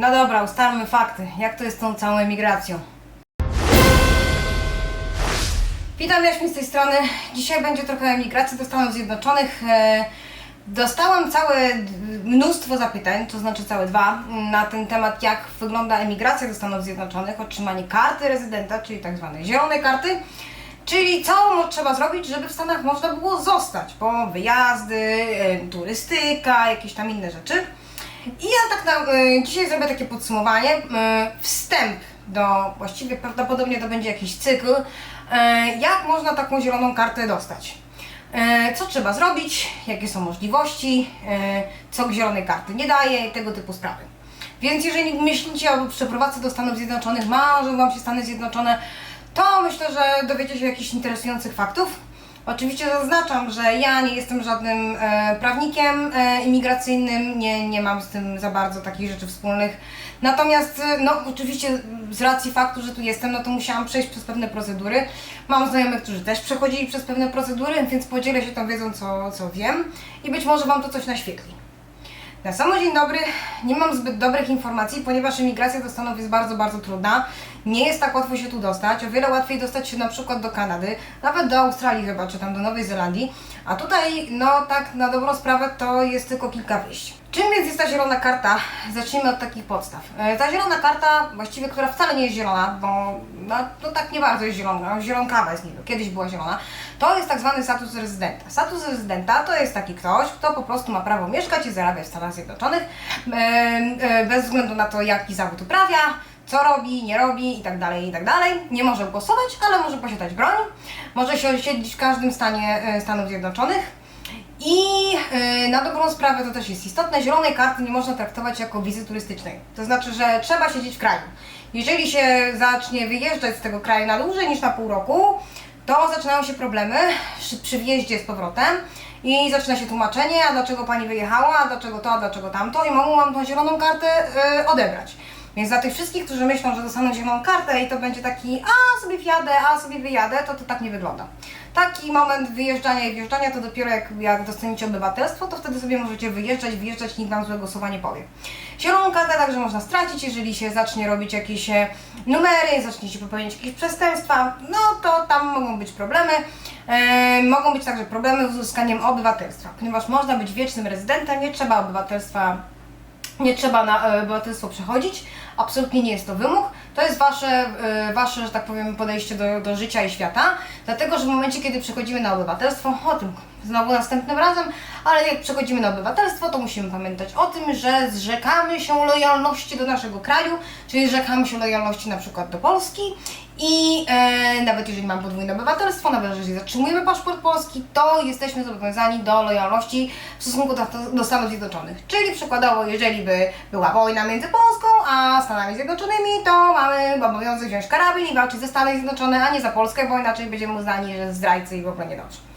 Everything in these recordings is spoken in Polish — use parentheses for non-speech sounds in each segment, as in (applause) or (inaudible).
No dobra, ustalmy fakty. Jak to jest z tą całą emigracją? Witam Jaśmin z tej strony. Dzisiaj będzie trochę emigracji do Stanów Zjednoczonych. E, Dostałam całe mnóstwo zapytań, to znaczy całe dwa, na ten temat, jak wygląda emigracja do Stanów Zjednoczonych, otrzymanie karty rezydenta, czyli tak zwanej zielonej karty, czyli co trzeba zrobić, żeby w Stanach można było zostać, bo wyjazdy, e, turystyka, jakieś tam inne rzeczy. I ja tak na, e, dzisiaj zrobię takie podsumowanie, e, wstęp do, właściwie prawdopodobnie to będzie jakiś cykl, e, jak można taką zieloną kartę dostać. E, Co trzeba zrobić, jakie są możliwości, e, co zielonej karty nie daje tego typu sprawy. Więc jeżeli myślicie o przeprowadzce do Stanów Zjednoczonych, marzą Wam się Stany Zjednoczone, to myślę, że dowiecie się jakichś interesujących faktów. Oczywiście zaznaczam, że ja nie jestem żadnym e, prawnikiem e, imigracyjnym, nie, nie mam z tym za bardzo takich rzeczy wspólnych. Natomiast, e, no oczywiście z racji faktu, że tu jestem, no to musiałam przejść przez pewne procedury. Mam znajomych, którzy też przechodzili przez pewne procedury, więc podzielę się tą wiedzą, co, co wiem i być może Wam to coś naświetli. Na samo dzień dobry, nie mam zbyt dobrych informacji, ponieważ emigracja do Stanów jest bardzo, bardzo trudna. Nie jest tak łatwo się tu dostać. O wiele łatwiej dostać się na przykład do Kanady, nawet do Australii chyba, czy tam do Nowej Zelandii. A tutaj, no tak na dobrą sprawę, to jest tylko kilka wyjść. Czym więc jest ta zielona karta? Zacznijmy od takich podstaw. E, Ta zielona karta, właściwie, która wcale nie jest zielona, bo no, no tak nie bardzo jest zielona, zielonkawa jest niby, kiedyś była zielona, to jest tak zwany status rezydenta. Status rezydenta to jest taki ktoś, kto po prostu ma prawo mieszkać i zarabiać w Stanach Zjednoczonych, e, e, bez względu na to, jaki zawód uprawia, co robi, nie robi i tak dalej, i tak. Nie może głosować, ale może posiadać broń, może się osiedlić w każdym stanie e, Stanów Zjednoczonych. I yy, na dobrą sprawę to też jest istotne, zielonej karty nie można traktować jako wizy turystycznej. To znaczy, że trzeba siedzieć w kraju. Jeżeli się zacznie wyjeżdżać z tego kraju na dłużej niż na pół roku, to zaczynają się problemy przy- wjeździe z powrotem i zaczyna się tłumaczenie, a dlaczego pani wyjechała, a dlaczego to, a dlaczego tamto i mogą wam tą zieloną kartę yy, odebrać. Więc dla tych wszystkich, którzy myślą, że dostaną zieloną kartę i to będzie taki, a sobie wjadę, a sobie wyjadę, to to tak nie wygląda. Taki moment wyjeżdżania i wjeżdżania to dopiero jak, jak dostaniecie obywatelstwo, to wtedy sobie możecie wyjeżdżać, wyjeżdżać, nikt wam złego słowa nie powie. Zieloną kartę także można stracić, jeżeli się zacznie robić jakieś e, numery, zaczniecie popełniać jakieś przestępstwa, no to tam mogą być problemy. E, mogą być także problemy z uzyskaniem obywatelstwa, ponieważ można być wiecznym rezydentem, nie trzeba obywatelstwa nie trzeba na e, obywatelstwo przechodzić, absolutnie nie jest to wymóg. To jest wasze, e, wasze że tak powiem, podejście do, do życia i świata, dlatego że w momencie, kiedy przechodzimy na obywatelstwo, o tym znowu następnym razem, ale jak przechodzimy na obywatelstwo, to musimy pamiętać o tym, że zrzekamy się lojalności do naszego kraju, czyli zrzekamy się lojalności na przykład do Polski i e, nawet jeżeli mam podwójne obywatelstwo, nawet jeżeli zatrzymujemy paszport polski, to jesteśmy zobowiązani do lojalności w stosunku do, do Stanów Zjednoczonych. Czyli przykładowo, jeżeli by była wojna między Polską a Stanami Zjednoczonymi, to mamy obowiązek wziąć karabin i walczyć ze Stanami Zjednoczonymi, a nie za Polskę, bo inaczej będziemy uznani, że zdrajcy i w ogóle niedobrze.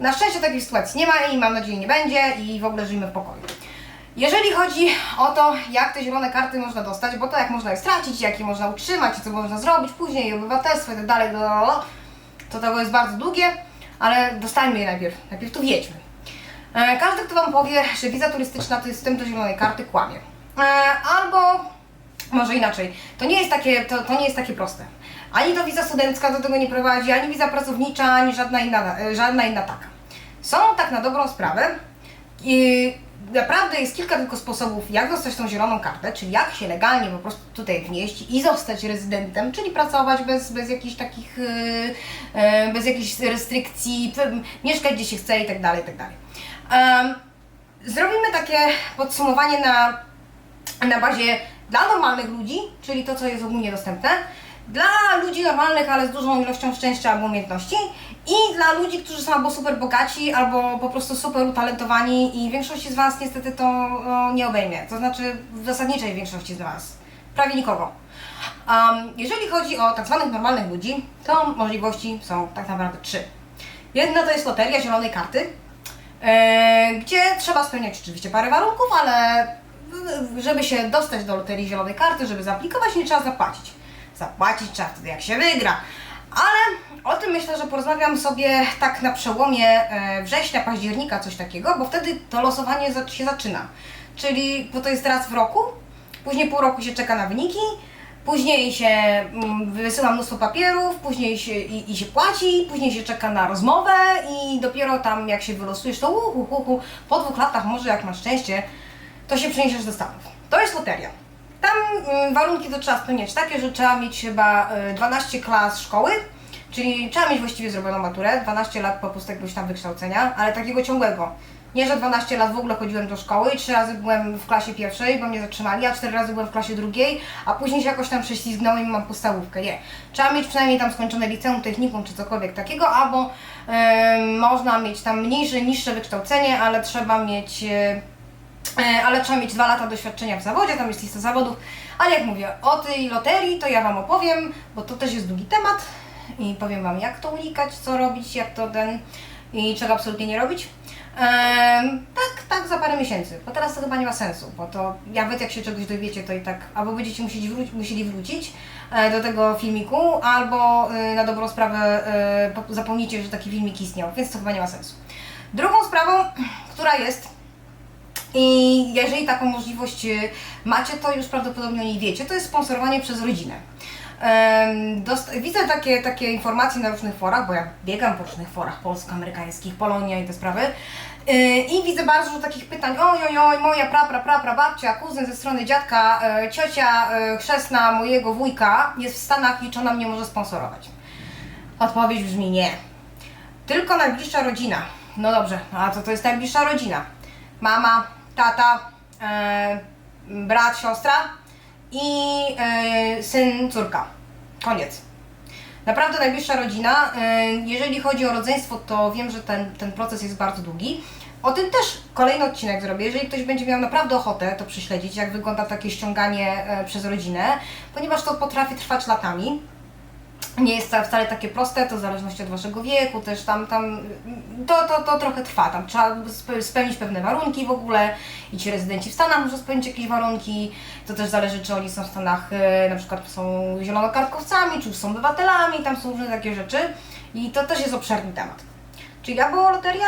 Na szczęście takiej sytuacji nie ma i mam nadzieję nie będzie i w ogóle żyjemy w pokoju. Jeżeli chodzi o to, jak te zielone karty można dostać, bo to jak można je stracić, jak je można utrzymać co można zrobić później, obywatelstwo i tak dalej, to tego jest bardzo długie, ale dostajmy je najpierw, najpierw tu wiedźmy. E, Każdy, kto Wam powie, że wiza turystyczna to jest wstęp do zielonej karty, kłamie. E, Albo może inaczej, to nie jest takie, to, to nie jest takie proste. Ani to wiza studencka do tego nie prowadzi, ani wiza pracownicza, ani żadna inna, e, żadna inna taka. Są tak na dobrą sprawę. I naprawdę jest kilka tylko sposobów, jak dostać tą zieloną kartę, czyli jak się legalnie po prostu tutaj wnieść i zostać rezydentem, czyli pracować bez, bez jakichś takich, yy, yy, bez jakichś restrykcji, mieszkać gdzie się chce i tak dalej, i tak dalej. Zrobimy takie podsumowanie na na bazie dla normalnych ludzi, czyli to, co jest ogólnie dostępne, dla ludzi normalnych, ale z dużą ilością szczęścia albo umiejętności i dla ludzi, którzy są albo super bogaci, albo po prostu super utalentowani i większości z Was niestety to no, nie obejmie, to znaczy w zasadniczej większości z Was, prawie nikogo. Um, jeżeli chodzi o tak zwanych normalnych ludzi, to możliwości są tak naprawdę trzy. Jedna to jest loteria zielonej karty, e, gdzie trzeba spełniać oczywiście parę warunków, ale żeby się dostać do loterii zielonej karty, żeby zaaplikować, nie trzeba zapłacić. Zapłacić trzeba wtedy, jak się wygra. Ale o tym myślę, że porozmawiam sobie tak na przełomie e, września, października, coś takiego, bo wtedy to losowanie się zaczyna. Czyli, bo to jest raz w roku, później pół roku się czeka na wyniki, później się mm, wysyła mnóstwo papierów, później się, i, i się płaci, później się czeka na rozmowę i dopiero tam jak się wylosujesz, to uhu, uhu, po dwóch latach może jak masz szczęście, to się przeniesiesz do Stanów. To jest loteria. Tam mm, warunki to trzeba spełniać takie, że trzeba mieć chyba y, 12 klas szkoły, czyli trzeba mieć właściwie zrobioną maturę, 12 lat po prostu jakiegoś tam wykształcenia, ale takiego ciągłego. Nie, że 12 lat w ogóle chodziłem do szkoły i 3 razy byłem w klasie pierwszej, bo mnie zatrzymali, a 4 razy byłem w klasie drugiej, a później się jakoś tam prześlizgnąłem i mam podstawówkę. Nie. Trzeba mieć przynajmniej tam skończone liceum, technikum czy cokolwiek takiego, albo em, można mieć tam mniejsze, niższe wykształcenie, ale trzeba mieć... e, E, ale trzeba mieć dwa lata doświadczenia w zawodzie, tam jest lista zawodów. Ale jak mówię, o tej loterii to ja Wam opowiem, bo to też jest długi temat i powiem Wam jak to unikać, co robić, jak to ten i czego absolutnie nie robić. Em, tak, tak za parę miesięcy, bo teraz to chyba nie ma sensu, bo to nawet jak się czegoś dowiecie, to i tak albo będziecie musieli, musieli wrócić e, do tego filmiku, albo e, na dobrą sprawę e, po- zapomnicie, że taki filmik istniał, więc to chyba nie ma sensu. Drugą sprawą, która jest i jeżeli taką możliwość y, macie, to już prawdopodobnie o niej wiecie. To jest sponsorowanie przez rodzinę. Dost- widzę takie, takie informacje na różnych forach, bo ja biegam po różnych forach polsko-amerykańskich, Polonia i te sprawy. Y, I widzę bardzo dużo takich pytań, oj, oj, oj, moja pra, pra, pra, pra babcia, kuzyn ze strony dziadka, e, ciocia e, chrzestna mojego wujka jest w Stanach i czy ona mnie może sponsorować? Odpowiedź brzmi nie. Tylko najbliższa rodzina. No dobrze, a co to jest najbliższa rodzina? Mama, tata, e, brat, siostra i e, syn, córka. Koniec. Naprawdę najbliższa rodzina. E, jeżeli chodzi o rodzeństwo, to wiem, że ten, ten proces jest bardzo długi. O tym też kolejny odcinek zrobię. Jeżeli ktoś będzie miał naprawdę ochotę to prześledzić, jak wygląda takie ściąganie e, przez rodzinę, ponieważ to potrafi trwać latami nie jest wcale- takie proste, to w zależności od waszego wieku, też tam, tam to, to, to trochę trwa, tam trzeba spe- spełnić pewne warunki w ogóle i ci rezydenci w Stanach muszą spełnić jakieś warunki, to też zależy czy oni są w Stanach, e, na przykład są zielonokartkowcami, czy są obywatelami, tam są różne takie rzeczy. I to też jest obszerny temat. Czyli albo loteria,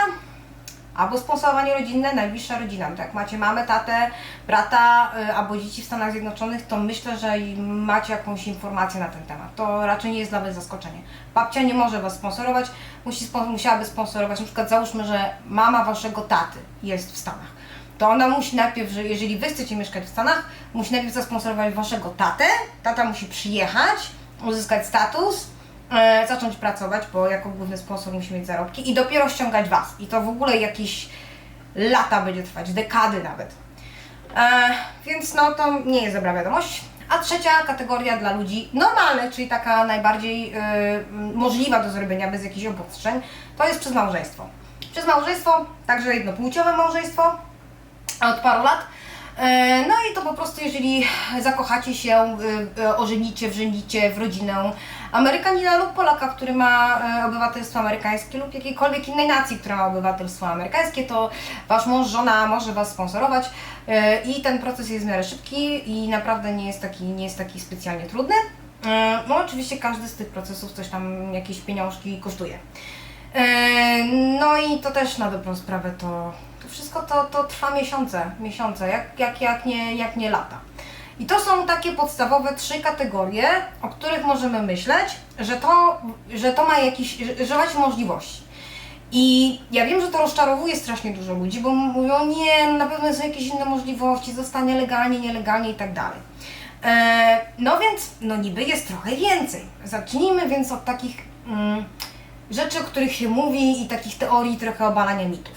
albo sponsorowanie rodzinne, najbliższa rodzina. To jak macie mamę, tatę, brata y, albo dzieci w Stanach Zjednoczonych, to myślę, że macie jakąś informację na ten temat. To raczej nie jest dla Was zaskoczenie. Babcia nie może Was sponsorować, musi, musiałaby sponsorować, na przykład załóżmy, że mama Waszego taty jest w Stanach. To ona musi najpierw, że jeżeli Wy chcecie mieszkać w Stanach, musi najpierw zasponsorować Waszego tatę, tata musi przyjechać, uzyskać status, e, zacząć pracować, bo jako główny sponsor musi mieć zarobki i dopiero ściągać Was. I to w ogóle jakieś lata będzie trwać, dekady nawet. E, więc no to nie jest dobra wiadomość. A trzecia kategoria dla ludzi normalnych, czyli taka najbardziej e, możliwa do zrobienia bez jakichś obostrzeń, to jest przez małżeństwo. Przez małżeństwo, także jednopłciowe małżeństwo, od paru lat. E, No i to po prostu, jeżeli zakochacie się, y, ożenicie, wrzenicie w rodzinę Amerykanina lub Polaka, który ma e, obywatelstwo amerykańskie lub jakiejkolwiek innej nacji, która ma obywatelstwo amerykańskie, to Wasz mąż, żona może Was sponsorować e, i ten proces jest w miarę szybki i naprawdę nie jest taki, nie jest taki specjalnie trudny. E, No oczywiście każdy z tych procesów coś tam, jakieś pieniążki kosztuje. No i to też na dobrą sprawę to, to wszystko to, to trwa miesiące, miesiące, jak, jak, jak, nie, jak nie lata. I to są takie podstawowe trzy kategorie, o których możemy myśleć, że to, że to ma jakiś, że, że macie możliwości. I ja wiem, że to rozczarowuje strasznie dużo ludzi, bo mówią, nie, no na pewno są jakieś inne możliwości, zostanie legalnie, nielegalnie i tak dalej. E, no więc, no niby jest trochę więcej. Zacznijmy więc od takich mm, rzeczy, o których się mówi i takich teorii trochę obalania mitów.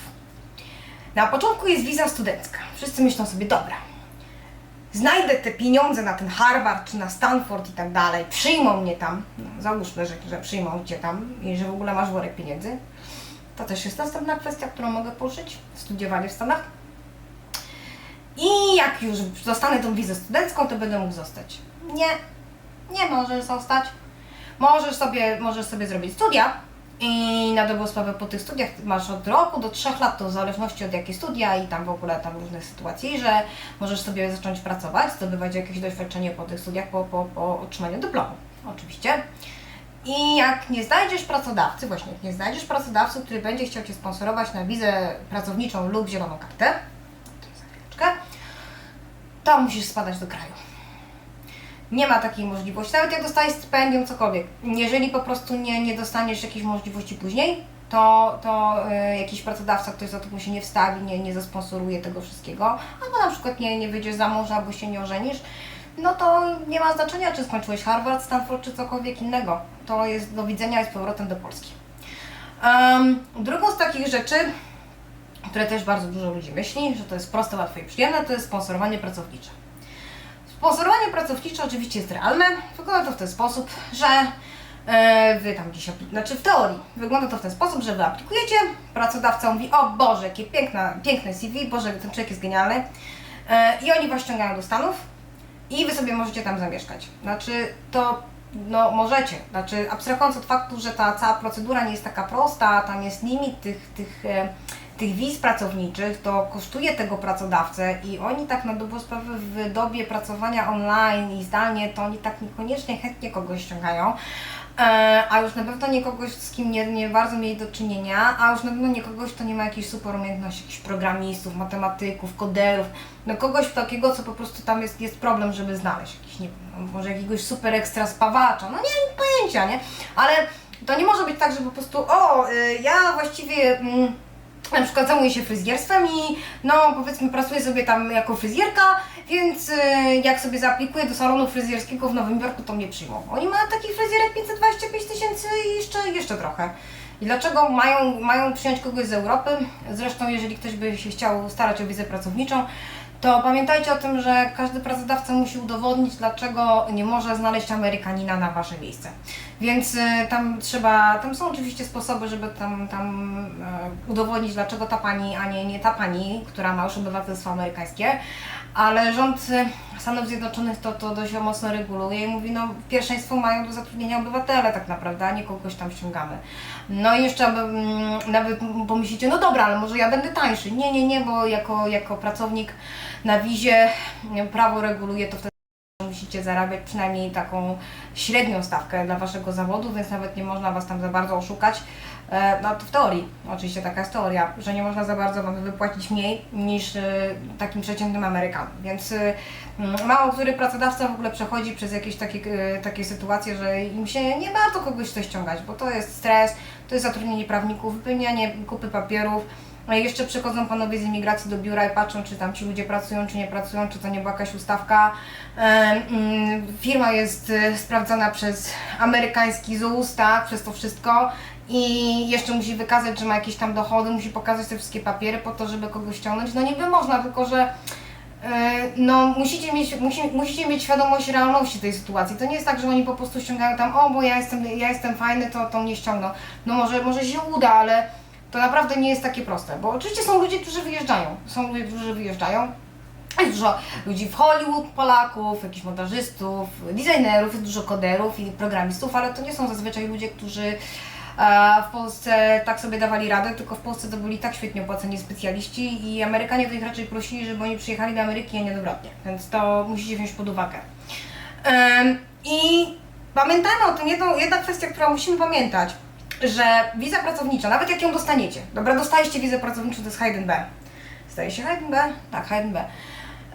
Na początku jest wiza studencka. Wszyscy myślą sobie, dobra, znajdę te pieniądze na ten Harvard czy na Stanford i tak dalej, przyjmą mnie tam, no, załóżmy, że, że przyjmą cię tam i że w ogóle masz worek pieniędzy. To też jest następna kwestia, którą mogę poruszyć, studiowanie w Stanach. I jak już dostanę tą wizę studencką, to będę mógł zostać. Nie, nie możesz zostać. Możesz sobie, możesz sobie zrobić studia i na dobrą sprawę po tych studiach masz od roku do trzech lat, to w zależności od jakie studia i tam w ogóle tam różnych sytuacji, że możesz sobie zacząć pracować, zdobywać jakieś doświadczenie po tych studiach po, po, po otrzymaniu dyplomu, oczywiście. I jak nie znajdziesz pracodawcy, właśnie jak nie znajdziesz pracodawcy, który będzie chciał Cię sponsorować na wizę pracowniczą lub zieloną kartę, to musisz spadać do kraju. Nie ma takiej możliwości. Nawet jak dostajesz stypendium, cokolwiek. Jeżeli po prostu nie, nie dostaniesz jakiejś możliwości później, to, to y, jakiś pracodawca, ktoś za tobą się nie wstawi, nie, nie zasponsoruje tego wszystkiego, albo na przykład nie, nie wyjdziesz za mąż, albo się nie ożenisz, no to nie ma znaczenia, czy skończyłeś Harvard, Stanford, czy cokolwiek innego. To jest do widzenia i z powrotem do Polski. Um, drugą z takich rzeczy, które też bardzo dużo ludzi myśli, że to jest proste, łatwe i przyjemne, to jest sponsorowanie pracownicze. Sponsorowanie pracownicze oczywiście jest realne. Wygląda to w ten sposób, że e, wy tam gdzieś, znaczy w teorii, wygląda to w ten sposób, że wy aplikujecie, pracodawca mówi, o Boże, jakie piękne CV, Boże, ten człowiek jest genialny. E, I oni was ściągają do Stanów i wy sobie możecie tam zamieszkać. Znaczy to, no możecie, znaczy abstrahując od faktu, że ta cała procedura nie jest taka prosta, tam jest limit tych, tych, e, tych wiz pracowniczych, to kosztuje tego pracodawcę i oni tak na dobrą sprawę w dobie pracowania online i zdalnie, to oni tak niekoniecznie chętnie kogoś ściągają. E, a już na pewno nie kogoś, z kim nie, nie bardzo mieli do czynienia, a już na pewno nie kogoś, kto nie ma jakiejś super umiejętności, jakichś programistów, matematyków, koderów, no kogoś takiego, co po prostu tam jest, jest problem, żeby znaleźć, jakiś, nie no, może jakiegoś super ekstra spawacza, no nie mam pojęcia, nie? Ale to nie może być tak, że po prostu, o, y, ja właściwie... Mm, na przykład zajmuję się fryzjerstwem i no powiedzmy pracuję sobie tam jako fryzjerka, więc y, jak sobie zaaplikuję do salonu fryzjerskiego w Nowym Jorku, to mnie przyjmą. Oni mają takich fryzjerek 525 tysięcy i jeszcze, jeszcze trochę. I dlaczego mają, mają przyjąć kogoś z Europy? Zresztą jeżeli ktoś by się chciał starać o wizę pracowniczą, to pamiętajcie o tym, że każdy pracodawca musi udowodnić, dlaczego nie może znaleźć Amerykanina na wasze miejsce. Więc y, tam trzeba, tam są oczywiście sposoby, żeby tam, tam e, udowodnić, dlaczego ta pani, a nie, nie ta pani, która ma już obywatelstwo amerykańskie. Ale rząd y, Stanów Zjednoczonych to, to dość mocno reguluje i mówi, no pierwszeństwo mają do zatrudnienia obywatele tak naprawdę, a nie kogoś tam ściągamy. No i jeszcze mm, nawet pomyślicie, no dobra, ale może ja będę tańszy. Nie, nie, nie, bo jako, jako pracownik na wizie nie, prawo reguluje to wtedy musicie zarabiać przynajmniej taką średnią stawkę dla waszego zawodu, więc nawet nie można was tam za bardzo oszukać. E, No to w teorii, oczywiście taka jest teoria, że nie można za bardzo wypłacić mniej niż e, takim przeciętnym Amerykanom. Więc e, mm, mało który pracodawca w ogóle przechodzi przez jakieś takie, takie sytuacje, że im się nie warto kogoś chce ściągać, bo to jest stres, to jest zatrudnienie prawników, wypełnianie kupy papierów. Jeszcze przychodzą panowie z imigracji do biura i patrzą, czy tam ci ludzie pracują, czy nie pracują, czy to nie była jakaś ustawka. Mm, Firma jest sprawdzana przez amerykański ZUS, tak, przez to wszystko. I jeszcze musi wykazać, że ma jakieś tam dochody, musi pokazać te wszystkie papiery po to, żeby kogoś ściągnąć. No niby można, tylko że e, no, musicie mieć, musi, musicie mieć świadomość realności tej sytuacji. To nie jest tak, że oni po prostu ściągają tam, o, bo ja jestem, ja jestem fajny, to, to mnie ściągną. No może, może się uda, ale to naprawdę nie jest takie proste, bo oczywiście są ludzie, którzy wyjeżdżają, są ludzie, którzy wyjeżdżają, jest dużo ludzi w Hollywood, Polaków, jakichś montażystów, designerów, jest dużo koderów i programistów, ale to nie są zazwyczaj ludzie, którzy e, w Polsce tak sobie dawali radę, tylko w Polsce to byli tak świetnie opłaceni specjaliści i Amerykanie to ich raczej prosili, żeby oni przyjechali do Ameryki, a nie odwrotnie, więc to musicie wziąć pod uwagę. I pamiętajmy o tym, jedną, jedna kwestia, którą musimy pamiętać, że wiza pracownicza, nawet jak ją dostaniecie, dobra, dostaliście wizę pracowniczą, to jest Hayden B. Zdaje się Hayden B? Tak, Hayden B.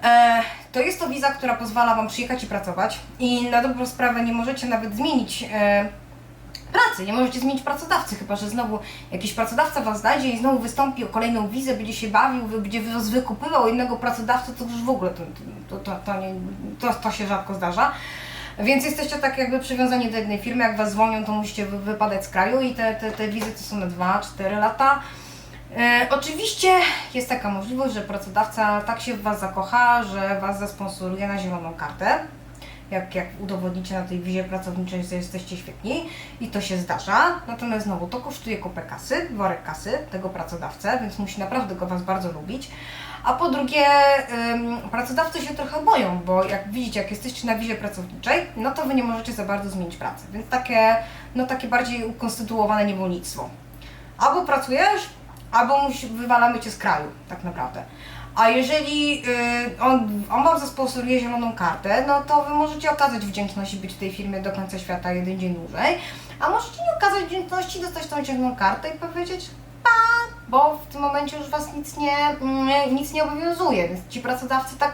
E, to jest to wiza, która pozwala Wam przyjechać i pracować i na dobrą sprawę nie możecie nawet zmienić e, pracy, nie możecie zmienić pracodawcy, chyba że znowu jakiś pracodawca Was znajdzie i znowu wystąpi o kolejną wizę, będzie się bawił, będzie was wykupywał innego pracodawcę, to już w ogóle to, to, to, to, nie, to, to się rzadko zdarza. Więc jesteście tak jakby przywiązani do jednej firmy, jak Was zwolnią, to musicie wy- wypadać z kraju i te, te, te wizy to są na 2-4 lata. E, oczywiście jest taka możliwość, że pracodawca tak się w Was zakocha, że Was zasponsoruje na zieloną kartę. Jak, jak udowodnicie na tej wizie pracowniczej, że jesteście świetni i to się zdarza. Natomiast znowu to kosztuje kupę kasy, worek kasy tego pracodawcę, więc musi naprawdę go Was bardzo lubić. A po drugie, ym, pracodawcy się trochę boją, bo jak widzicie, jak jesteście na wizie pracowniczej, no to Wy nie możecie za bardzo zmienić pracy. Więc takie, no takie bardziej ukonstytuowane niewolnictwo albo pracujesz, albo wywalamy cię z kraju, tak naprawdę. A jeżeli y, on, on Wam zasponsoruje zieloną kartę, no to Wy możecie okazać wdzięczność i być w tej firmie do końca świata jeden dzień dłużej, a możecie nie okazać wdzięczności, dostać tą zieloną kartę i powiedzieć pa, bo w tym momencie już Was nic nie, nic nie obowiązuje, więc ci pracodawcy tak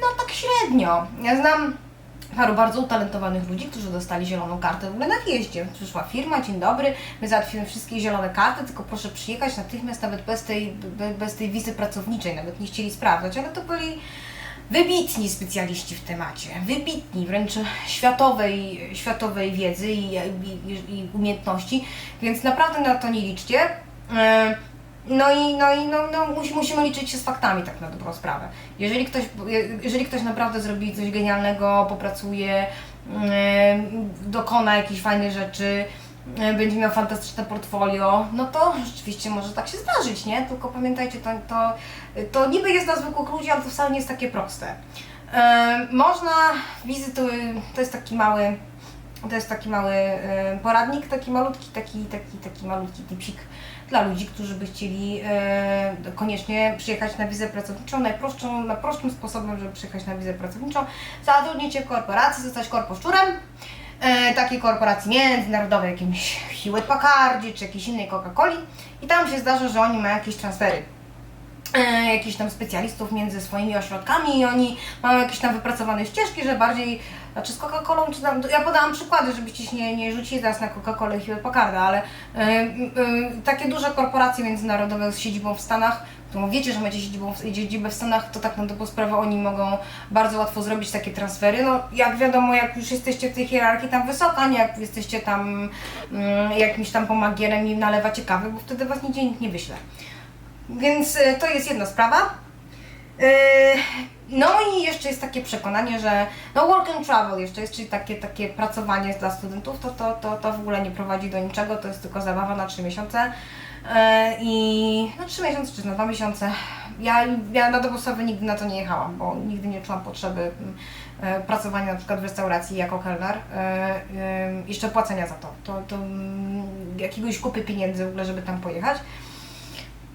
No tak średnio. Ja znam paru bardzo utalentowanych ludzi, którzy dostali zieloną kartę. W ogóle na wjeździe. Przyszła firma, dzień dobry, my załatwimy wszystkie zielone karty, tylko proszę przyjechać natychmiast, nawet bez tej, be- bez tej wizy pracowniczej, nawet nie chcieli sprawdzać, ale to byli wybitni specjaliści w temacie, wybitni, wręcz światowej, światowej wiedzy i, i, i umiejętności, więc naprawdę na to nie liczcie. No i, no i no, no, musi, musimy liczyć się z faktami tak na dobrą sprawę. Jeżeli ktoś, jeżeli ktoś naprawdę zrobi coś genialnego, popracuje, e, dokona jakiejś fajnej rzeczy, e, będzie miał fantastyczne portfolio, no to rzeczywiście może tak się zdarzyć, nie? Tylko pamiętajcie, to, to, to niby jest na zwykłych ludzi, ale to wcale nie jest takie proste. Można, wizy to, jest taki mały, to jest taki mały poradnik, taki malutki, taki, taki, taki malutki tipsik dla ludzi, którzy by chcieli e, koniecznie przyjechać na wizę pracowniczą. Najprostszą, najprostszym sposobem, żeby przyjechać na wizę pracowniczą, zatrudnić się w korporacji, zostać korposzczurem, e, takiej korporacji międzynarodowej, jakimś Hewlett Packardzie czy jakiejś innej Coca-Coli. I tam się zdarza, że oni mają jakieś transfery. E, jakichś tam specjalistów między swoimi ośrodkami i oni mają jakieś tam wypracowane ścieżki, że bardziej, znaczy z Coca-Colą, czy tam, ja podałam przykłady, żebyście się nie, nie rzucili teraz na Coca-Colę i Hewlett Packarda, ale e, e, takie duże korporacje międzynarodowe z siedzibą w Stanach, to wiecie, że macie siedzibą, siedzibę w Stanach, to tak na dobrą sprawę oni mogą bardzo łatwo zrobić takie transfery. No jak wiadomo, jak już jesteście w tej hierarchii tam wysoka, nie jak jesteście tam mm, jakimś tam pomagierem i nalewacie kawy, bo wtedy was nigdzie nikt nie wyśle. Więc y, to jest jedna sprawa. Y, No i jeszcze jest takie przekonanie, że no work and travel jeszcze jest, czyli takie, takie pracowanie dla studentów, to, to, to, to w ogóle nie prowadzi do niczego, to jest tylko zabawa na 3 miesiące. Y, I na 3 miesiące czy na 2 miesiące. Ja, ja na dobosowy nigdy na to nie jechałam, bo nigdy nie czułam potrzeby mm, y, pracowania na przykład w restauracji jako kelner. y, Jeszcze płacenia za to. To, to mm, jakiegoś kupy pieniędzy w ogóle, żeby tam pojechać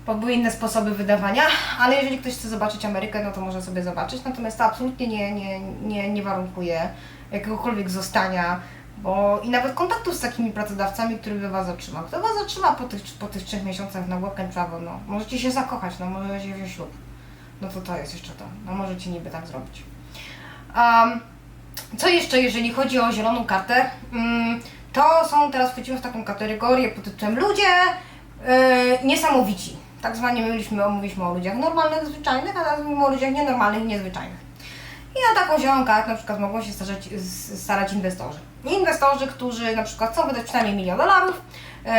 bo były inne sposoby wydawania, ale jeżeli ktoś chce zobaczyć Amerykę, no to może sobie zobaczyć. Natomiast to absolutnie nie, nie, nie, nie warunkuje jakiegokolwiek zostania, bo i nawet kontaktów z takimi pracodawcami, który by Was zatrzymał. Kto Was zatrzyma po tych, po tych trzech miesiącach na work and travel? No, możecie się zakochać, no możecie wziąć ślub. No to to jest jeszcze to. No możecie niby tak zrobić. Um, co jeszcze, jeżeli chodzi o zieloną kartę? Mm, to są, teraz wchodzimy w taką kategorię pod tytułem ludzie yy, niesamowici. Tak zwanie mówiliśmy, mówiliśmy o ludziach normalnych, zwyczajnych, a teraz mówimy o ludziach nienormalnych niezwyczajnych. I na taką zieloną na przykład mogą się starać, starać inwestorzy. Inwestorzy, którzy na przykład chcą wydać przynajmniej milion dolarów yy,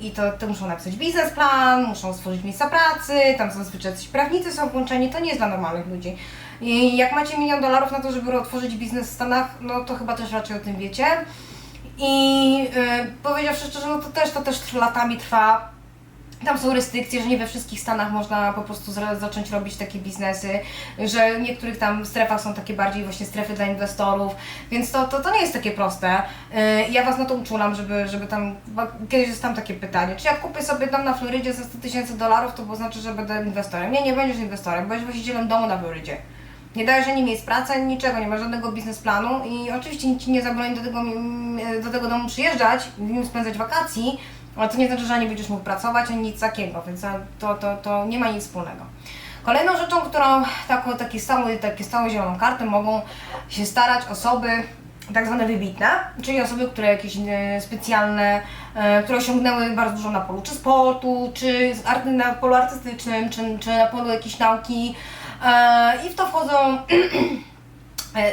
i to, to muszą napisać biznesplan, muszą stworzyć miejsca pracy, tam zazwyczaj coś prawnicy są włączeni, to nie jest dla normalnych ludzi. I jak macie milion dolarów na to, żeby otworzyć biznes w Stanach, no to chyba też raczej o tym wiecie. I yy, powiedziawszy szczerze, no to też, to też latami trwa. Tam są restrykcje, że nie we wszystkich stanach można po prostu zacząć robić takie biznesy, że w niektórych tam strefach są takie bardziej właśnie strefy dla inwestorów, więc to, to, to nie jest takie proste. Yy, Ja Was na to uczulam, żeby, żeby tam, bo kiedyś jest tam takie pytanie, czy jak kupię sobie dom na Florydzie za 100 tysięcy dolarów, to oznacza, że będę inwestorem. Nie, nie będziesz inwestorem, będziesz właścicielem domu na Florydzie. Nie dajesz ani miejsc pracy, ani niczego, nie ma żadnego biznesplanu i oczywiście nikt Ci nie zabroni do tego, mm, do tego domu przyjeżdżać, w nim spędzać wakacji, ale to nie znaczy, że ani będziesz mógł pracować, ani nic takiego, więc to, to, to nie ma nic wspólnego. Kolejną rzeczą, którą taką, taki takie stałą zieloną kartę mogą się starać osoby tak zwane wybitne, czyli osoby, które jakieś e, specjalne, e, które osiągnęły bardzo dużo na polu czy sportu, czy na polu artystycznym, czy, czy na polu jakiejś nauki e, i w to wchodzą (clears throat)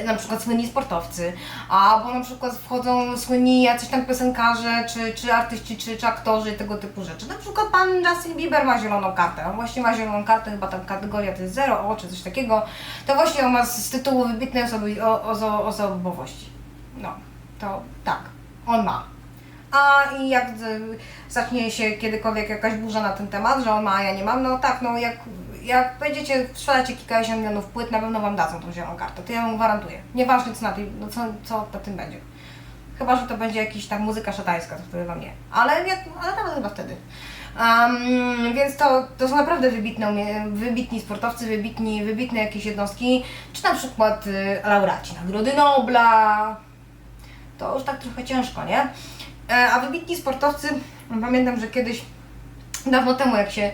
na przykład słynni sportowcy, albo na przykład wchodzą słynni jacyś tam piosenkarze, czy, czy artyści, czy, czy aktorzy, tego typu rzeczy. Na przykład pan Justin Bieber ma zieloną kartę, on właśnie ma zieloną kartę, chyba tam kategoria to jest 0, o, czy coś takiego. To właśnie on ma z, z tytułu wybitnej osoby, o, oso, osobowości. No, to tak, on ma. A i jak zacznie się kiedykolwiek jakaś burza na ten temat, że on ma, a ja nie mam, no tak, no jak, jak będziecie sprzedacie kilkadziesiąt milionów płyt, na pewno Wam dadzą tą zieloną kartę, to ja Wam gwarantuję. Nieważne co na, tej, no co, co na tym będzie. Chyba, że to będzie jakaś tam muzyka szatańska, to wtedy Wam nie. Ale, jak, ale nawet chyba wtedy. Um, więc to, to są naprawdę wybitne, wybitni sportowcy, wybitni, wybitne jakieś jednostki, czy na przykład y, laureaci Nagrody Nobla, to już tak trochę ciężko, nie? E, A wybitni sportowcy, pamiętam, że kiedyś, dawno temu, jak się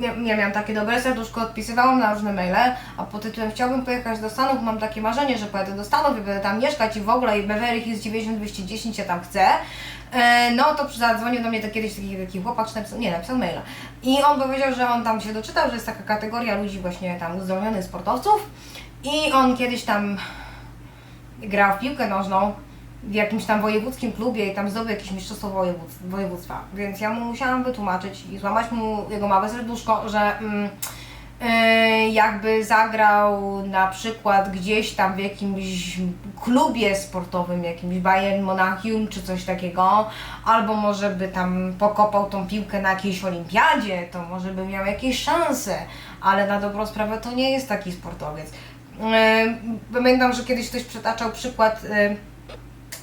Ja, ja miałam takie dobre serduszko, odpisywałam na różne maile, a pod tytułem chciałbym pojechać do Stanów, mam takie marzenie, że pojadę do Stanów i będę tam mieszkać i w ogóle i Beverly Hills 9210 ja tam chcę. E, No to zadzwonił do mnie to kiedyś taki, taki chłopak, czy napisał, nie, napisał maila. I on powiedział, że on tam się doczytał, że jest taka kategoria ludzi właśnie tam uzdrowionych sportowców i on kiedyś tam grał w piłkę nożną w jakimś tam wojewódzkim klubie i tam zdobył jakieś mistrzostwo województw, województwa. Więc ja mu musiałam wytłumaczyć i złamać mu jego małe serduszko, że mm, yy, jakby zagrał na przykład gdzieś tam w jakimś klubie sportowym, jakimś Bayern Monachium czy coś takiego, albo może by tam pokopał tą piłkę na jakiejś olimpiadzie, to może by miał jakieś szanse, ale na dobrą sprawę to nie jest taki sportowiec. Yy, Pamiętam, że kiedyś ktoś przytaczał przykład yy,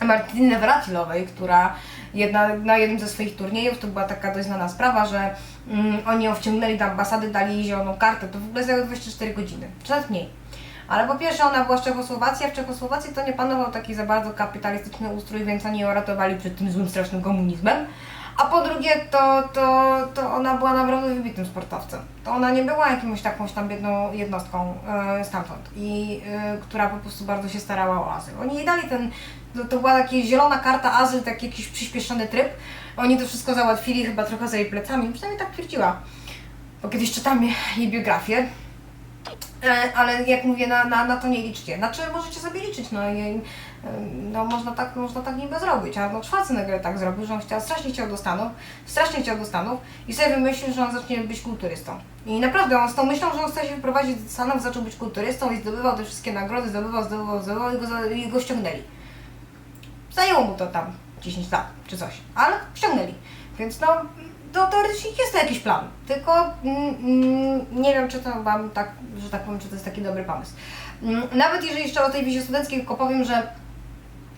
Martiny Navratilowej, która jedna, na jednym ze swoich turniejów, to była taka dość znana sprawa, że mm, oni ją wciągnęli do ambasady, dali jej zieloną kartę, to w ogóle zajęło 24 godziny, czy mniej. Ale po pierwsze ona była z Czechosłowacji, a w Czechosłowacji to nie panował taki za bardzo kapitalistyczny ustrój, więc oni ją ratowali przed tym złym, strasznym komunizmem. A po drugie, to, to, to ona była naprawdę wybitnym sportowcem. To ona nie była jakimś takąś tam biedną jednostką e, stamtąd, i e, która po prostu bardzo się starała o azyl. Oni jej dali ten, to, to była taka zielona karta azyl, taki jakiś przyspieszony tryb. Oni to wszystko załatwili chyba trochę za jej plecami, przynajmniej tak twierdziła. Bo kiedyś czytam jej biografię, ale jak mówię, na, na, na to nie liczcie. Znaczy możecie sobie liczyć, no, i, e, no można tak, można tak niby zrobić. A no Schwarzenegger tak zrobił, że on chciał, strasznie chciał do Stanów, strasznie chciał do Stanów i sobie wymyślił, że on zacznie być kulturystą. I naprawdę on z tą myślą, że on chce się wprowadzić do Stanów, zaczął być kulturystą i zdobywał te wszystkie nagrody, zdobywał, zdobywał, zdobywał i go, i go ściągnęli. Zajęło mu to tam 10 lat czy coś, ale ściągnęli. Więc no, to teoretycznie jest to jakiś plan, tylko mm, mm, nie wiem, czy to Wam tak, że tak powiem, czy to jest taki dobry pomysł. Mm, Nawet jeżeli jeszcze o tej wizie studenckiej tylko powiem, że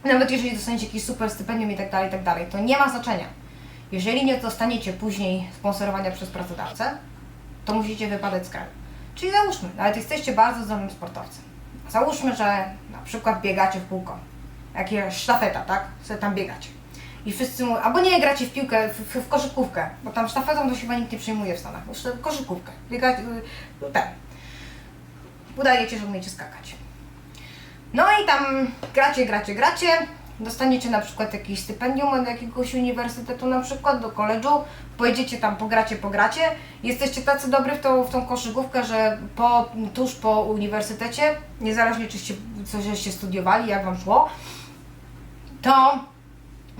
nawet jeżeli dostaniecie jakieś super stypendium i tak dalej, i tak dalej, to nie ma znaczenia. Jeżeli nie dostaniecie później sponsorowania przez pracodawcę, to musicie wypadać z kraju. Czyli załóżmy, nawet jesteście bardzo zdolnym sportowcem. Załóżmy, że na przykład biegacie w kółko, jakieś sztafeta, tak? Sobie tam biegacie. I wszyscy mówią, albo nie gracie w piłkę, w, w, koszykówkę, bo tam sztafetą to się chyba nikt nie przyjmuje w Stanach. Już koszykówkę, biegacie, y, ten. Udajecie, że umiecie skakać. No i tam gracie, gracie, gracie, dostaniecie na przykład jakieś stypendium od jakiegoś uniwersytetu na przykład, do koledżu, pojedziecie tam, pogracie, pogracie, jesteście tacy dobry w tą, w tą koszykówkę, że po, tuż po uniwersytecie, niezależnie czyście coś żeście studiowali, jak Wam szło, to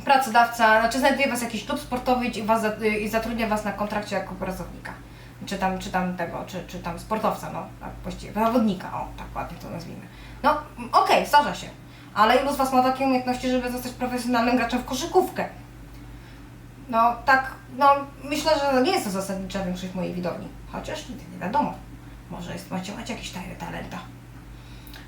pracodawca, znaczy znajduje Was jakiś klub sportowy i, was, za- i zatrudnia Was na kontrakcie jako pracownika. Czy tam, czy tam tego, czy, czy tam sportowca, no właściwie, zawodnika, o tak ładnie to nazwijmy. No okej, zdarza się, ale ilu z Was ma takie umiejętności, żeby zostać profesjonalnym graczem w koszykówkę? No tak, no myślę, że nie jest to zasadnicza większość mojej widowni, chociaż nigdy nie wiadomo, może jest, macie, macie jakieś talenta.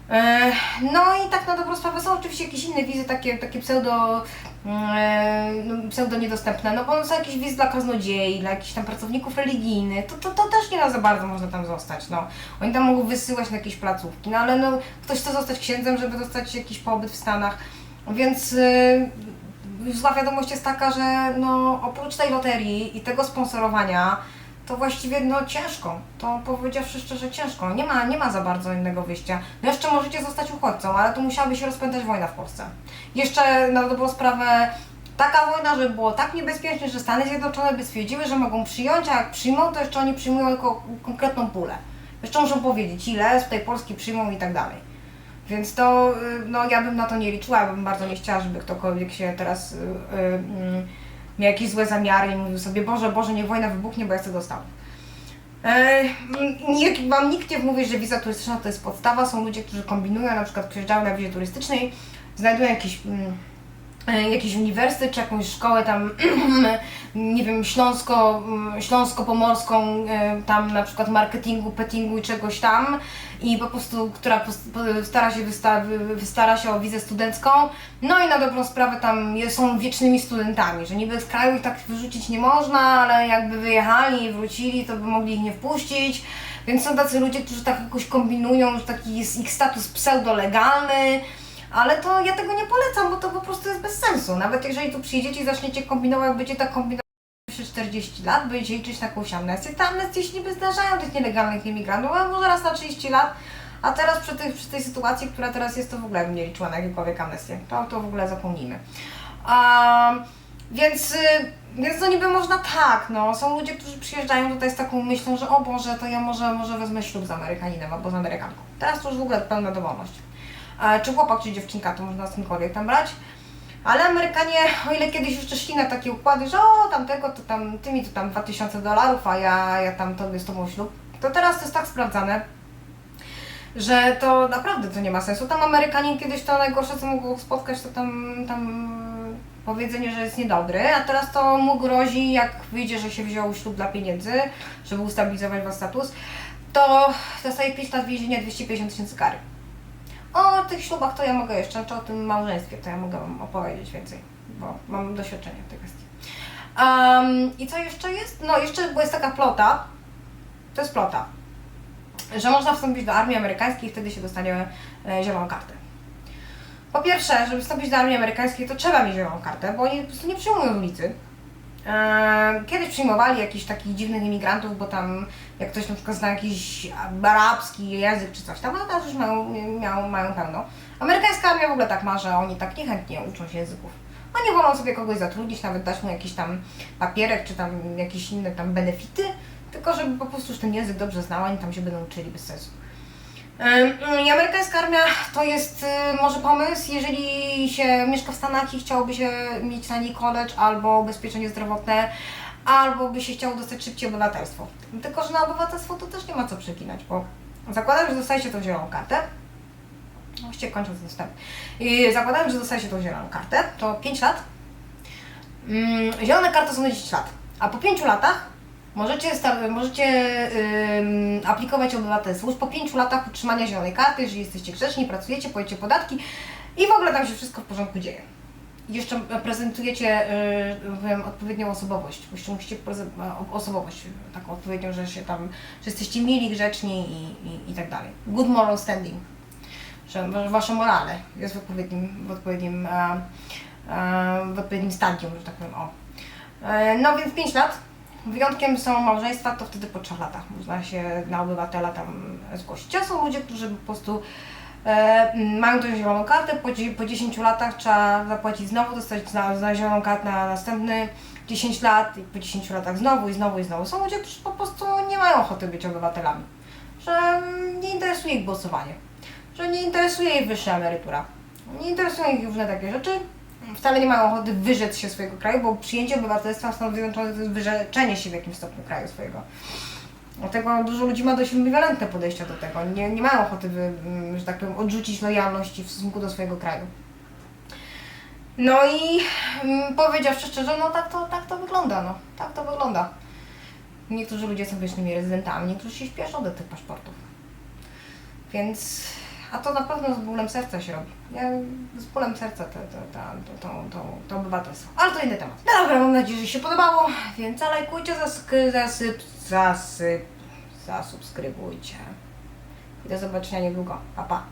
E, No i tak na dobrą sprawę są oczywiście jakieś inne wizy, takie, takie pseudo, no, pseudo niedostępne, no bo są jakieś wizy dla kaznodziei, dla jakichś tam pracowników religijnych, to, to, to też nie za bardzo można tam zostać, no. Oni tam mogą wysyłać na jakieś placówki, no ale no, ktoś chce zostać księdzem, żeby dostać jakiś pobyt w Stanach, więc y, zła wiadomość jest taka, że no, oprócz tej loterii i tego sponsorowania, to właściwie no ciężko. To powiedziawszy szczerze ciężko. Nie ma, nie ma za bardzo innego wyjścia. No jeszcze możecie zostać uchodźcą, ale to musiałaby się rozpętać wojna w Polsce. Jeszcze na dobrą sprawę taka wojna, żeby było tak niebezpiecznie, że Stany Zjednoczone by stwierdziły, że mogą przyjąć, a jak przyjmą, to jeszcze oni przyjmują tylko konkretną pulę. Jeszcze muszą powiedzieć ile z tej Polski przyjmą i tak dalej. Więc to, y, no ja bym na to nie liczyła, ja bym bardzo nie chciała, żeby ktokolwiek się teraz y, y, mm, miał jakieś złe zamiary i mówił sobie, Boże, Boże, niech wojna wybuchnie, bo ja chcę dostał. E, nie, wam nikt nie mówi, że wiza turystyczna to jest podstawa. Są ludzie, którzy kombinują, na przykład przyjeżdżają na wizie turystycznej, znajdują jakiś, mm, jakiś uniwersytet czy jakąś szkołę tam, (clears throat) nie wiem, śląsko, śląsko-pomorską, e, tam na przykład marketingu, pettingu i czegoś tam i po prostu, która stara się, wysta- wy- wy- stara się o wizę studencką, no i na dobrą sprawę tam są wiecznymi studentami, że niby z kraju ich tak wyrzucić nie można, ale jakby wyjechali i wrócili, to by mogli ich nie wpuścić, więc są tacy ludzie, którzy tak jakoś kombinują, że taki jest ich status pseudolegalny, ale to ja tego nie polecam, bo to po prostu jest bez sensu. Nawet jeżeli tu przyjedziecie i zaczniecie kombinować, będziecie tak kombinować, 33-40 lat, będziecie liczyć jakąś amnestię. Te amnestie się niby zdarzają tych nielegalnych imigrantów, może raz na 30 lat, a teraz przy, tych, przy tej sytuacji, która teraz jest, to w ogóle bym nie liczyła na jakiekolwiek amnestię. To, to w ogóle zapomnijmy. Więc, y, więc no niby można tak, no. Są ludzie, którzy przyjeżdżają tutaj z taką myślą, że o Boże, to ja może, może wezmę ślub z Amerykaninem albo z Amerykanką. Teraz to już w ogóle pełna dowolność. Czy chłopak, czy dziewczynka, to można z kimkolwiek tam brać. Ale Amerykanie, o ile kiedyś jeszcze szli na takie układy, że o tamtego, to tam ty mi to tam 2000 dolarów, a ja, ja tam tobie z tobą ślub, to teraz to jest tak sprawdzane, że to naprawdę to nie ma sensu. Tam Amerykanin kiedyś to najgorsze, co mógł spotkać, to tam, tam powiedzenie, że jest niedobry, a teraz to mu grozi, jak wyjdzie, że się wziął ślub dla pieniędzy, żeby ustabilizować wasz status, to dostaje 5 lat więzienia 250 tysięcy kary. O tych ślubach to ja mogę jeszcze, czy o tym małżeństwie to ja mogę Wam opowiedzieć więcej, bo mam doświadczenie w tej kwestii. Um, I co jeszcze jest? No jeszcze, bo jest taka plota, to jest plota, że można wstąpić do armii amerykańskiej i wtedy się dostanie e, zieloną kartę. Po pierwsze, żeby wstąpić do armii amerykańskiej, to trzeba mieć zieloną kartę, bo oni po prostu nie przyjmują ulicy. Kiedyś przyjmowali jakichś takich dziwnych imigrantów, bo tam jak ktoś na przykład zna jakiś arabski język czy coś tam, no teraz już mają, mają, mają pełno. Amerykańska armia w ogóle tak ma, że oni tak niechętnie uczą się języków. Oni wolą sobie kogoś zatrudnić, nawet dać mu jakiś tam papierek czy tam jakieś inne tam benefity, tylko żeby po prostu już ten język dobrze znał, oni tam się będą uczyli bez sensu. I amerykańska armia to jest y, może pomysł, jeżeli się mieszka w Stanach i chciałoby się mieć na niej college albo ubezpieczenie zdrowotne, albo by się chciało dostać szybciej obywatelstwo. Tylko, że na obywatelstwo to też nie ma co przekinać, bo zakładam, że dostajecie tą zieloną kartę. Właściwie kończąc ten wstęp. I zakładam, że dostajecie tą zieloną kartę, to 5 lat. Mm, zielone karty są na 10 lat, a po 5 latach Możecie, sta- możecie aplikować obywatelstwo już po 5 latach utrzymania zielonej karty, jeżeli jesteście grzeczni, pracujecie, płacicie podatki i w ogóle tam się wszystko w porządku dzieje. I jeszcze prezentujecie yy, odpowiednią osobowość, bo jeszcze musicie o- osobowość taką odpowiednią, że się tam, że jesteście mili, grzeczni i, i, i tak dalej. Good moral standing, że wa- wasze morale jest w odpowiednim, w odpowiednim, e, e, w odpowiednim stadium, że tak powiem, o. E, No więc 5 lat. Wyjątkiem są małżeństwa, to wtedy po 3 latach można się na obywatela tam zgłosić. A są ludzie, którzy po prostu e, mają tą zieloną kartę, po, po 10 latach trzeba zapłacić znowu, dostać na, na zieloną kartę na następny 10 lat i po 10 latach znowu i znowu i znowu. Są ludzie, którzy po prostu nie mają ochoty być obywatelami, że mm, nie interesuje ich głosowanie, że nie interesuje ich wyższa emerytura, nie interesują ich różne takie rzeczy, wcale nie mają ochoty wyrzec się swojego kraju, bo przyjęcie obywatelstwa w Zjednoczonych to jest wyrzeczenie się w jakimś stopniu kraju swojego. Dlatego dużo ludzi ma dość ambiwalentne podejście do tego. Nie, nie mają ochoty, wy, mm, że tak powiem, odrzucić lojalności w stosunku do swojego kraju. No i mm, powiedziawszy szczerze, no tak to, tak to wygląda, no. Tak to wygląda. Niektórzy ludzie są wiecznymi rezydentami, niektórzy się śpieszą do tych paszportów. Więc, a to na pewno z bólem serca się robi. Ja, z bólem serca to, to, to, to, to, to, obywatelstwo. Ale to inny temat. No dobra, mam nadzieję, że się podobało, więc zalajkujcie, zask- zasyp, zasyp, zasubskrybujcie. I do zobaczenia niedługo. Pa, pa.